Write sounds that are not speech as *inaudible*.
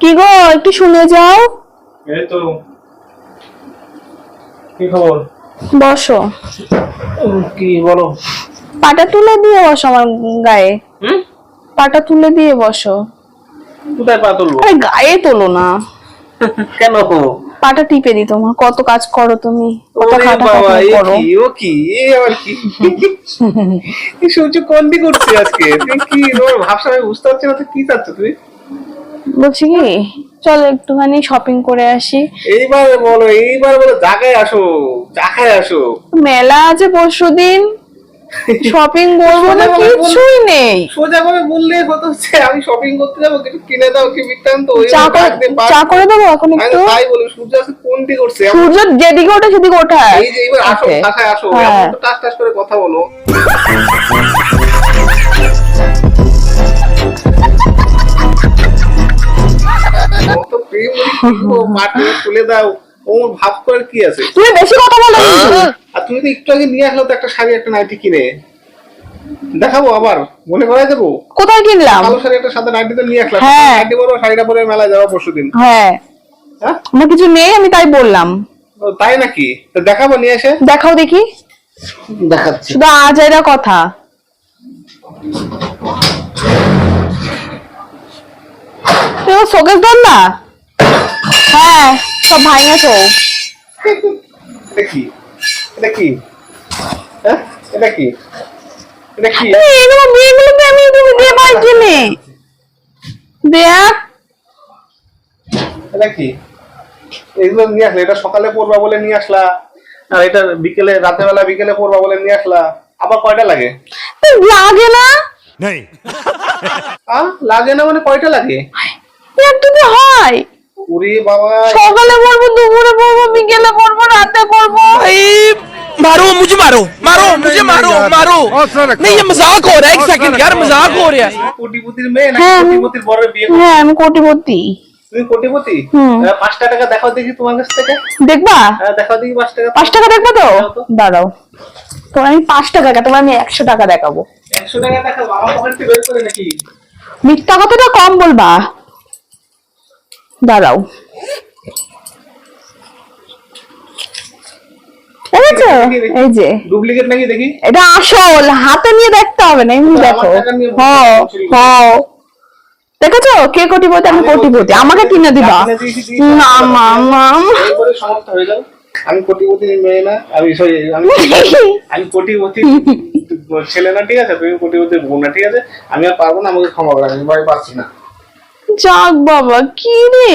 কি গো একটু শুনে যাও। এই তো। কি খবর? বসো। কি বলো? পাটা তুলে দিয়ে বসো আমার গায়ে। হুম? পাটা তুলে দিয়ে বসো। কোথায় পা তুলবো? আরে গায়ে তোলো না। *laughs* কেন? পাটা টিপে দি তোমার কত কাজ করো তুমি। কত ওরে খাটা বাবা করো। কি ও কি এ আবার কি? *laughs* সূর্য কোন দিক উঠছে আজকে? কি আমি বুঝতে পারছি না তুই কি চাচ্ছ তুই বলছি কি চলো একটুখানি শপিং করে আসি। এইবার বলো এইবার বলো জায়গায় আসো জায়গায় আসো। মেলা আছে পরশু দিন শপিং করব না সোজা কিছুই নেই। সোজা করে বললে কত হচ্ছে আমি শপিং করতে যাব কিছু কিনে দাও কি বৃত্তান্ত ওই চা করে দেবো এখন একটু? তাই বলি সূর্য আজকে কোন দিক উঠছে? সূর্য যেদিকে ওঠে সেদিকে ওঠায় এই যে এবার আসো Okay. আসো। হ্যাঁ। টাস টাস করে কথা বলো। *laughs* তুলে দাও। ও ভাব করে কি আছে? তুমি বেশি কথা বলো আর তুমি তো একটু আগে নিয়ে আসলো তো একটা শাড়ি একটা নাইটি কিনে। দেখাবো আবার মনে করাই দেবো। কোথায় কিনলাম? কালো শাড়ি একটা সাদা নাইটি তো নিয়ে আসলাম। হ্যাঁ। নাইটি পরবো শাড়িটা পরে মেলায় যাব পরশু দিন। হ্যাঁ। হ্যাঁ? আমার কিছু নেই আমি তাই বললাম। ও, তাই নাকি? তো দেখাবো নিয়ে এসে। দেখাও দেখি। দেখাচ্ছি। শুধু আজ এরা কথা। শোকেস ধর না হ্যাঁ সব ভাঙে তো এটা কি? এটা কি? হ্যাঁ? এটা কি? এটা কি? এগুলো বিয়েগুলো তো আমি তুমি দিয়ে পাইছি নে দেখ। এটা কি? এগুলো নিয়ে আসলে এটা সকালে পড়বা বলে নিয়ে আসলা আর এটা বিকেলে রাতের বেলা বিকেলে পড়বা বলে নিয়ে আসলা। আবার কয়টা লাগে? লাগে না। नहीं লাগে না মানে কয়টা লাগে? একটু তো হয়। ওরে বাবা সকালে পড়বো দুপুরে পড়বো বিকেলে পড়বো রাতে পড়বো मारो मुझे मारो मारो मुझे मारो मारो नहीं ये मजाक हो रहा है एक सेकंड यार मजाक हो रहा है কোটিপতির মেয়ে না হ্যাঁ, আমি- কোটিপতির বরের বিয়ে করছো? হ্যাঁ আমি কোটিপতি তুমি কোটিপতি হুম। আহ, পাঁচটা টাকা দেখাও দেখি তোমার কাছ থেকে দেখবা হ্যাঁ দেখাও দেখি পাঁচ টাকা পাঁচ টাকা দেখবো তো দাও তো। দাঁড়াও তোমার আমি পাঁচ টাকা দেখাবো আমি একশো টাকা দেখাবো একশো টাকা দেখাও আমার পকেট থেকে বের করে নাকি মিথ্যা কথাটা কম বলবা দাঁড়াও। এই যে ডুপ্লিকেট নাকি দেখি? এটা আসল হাতে নিয়ে দেখতে হবে না এমনি দেখো। টাকা নিয়ে হ চুরি হ দেখেছ? কে কোটিপতি? আমি কোটিপতি। আমাকে কিনে দিবা। না আমি মেয়ে না আমি *laughs* আমি কোটিপতি ছেলে না ঠিক আছে? তুমি কোটিপতির বোন না ঠিক আছে? আমি আর পারব না আমাকে ক্ষমা করে আমি ভয় পাচ্ছি না। যাক বাবা কি রে?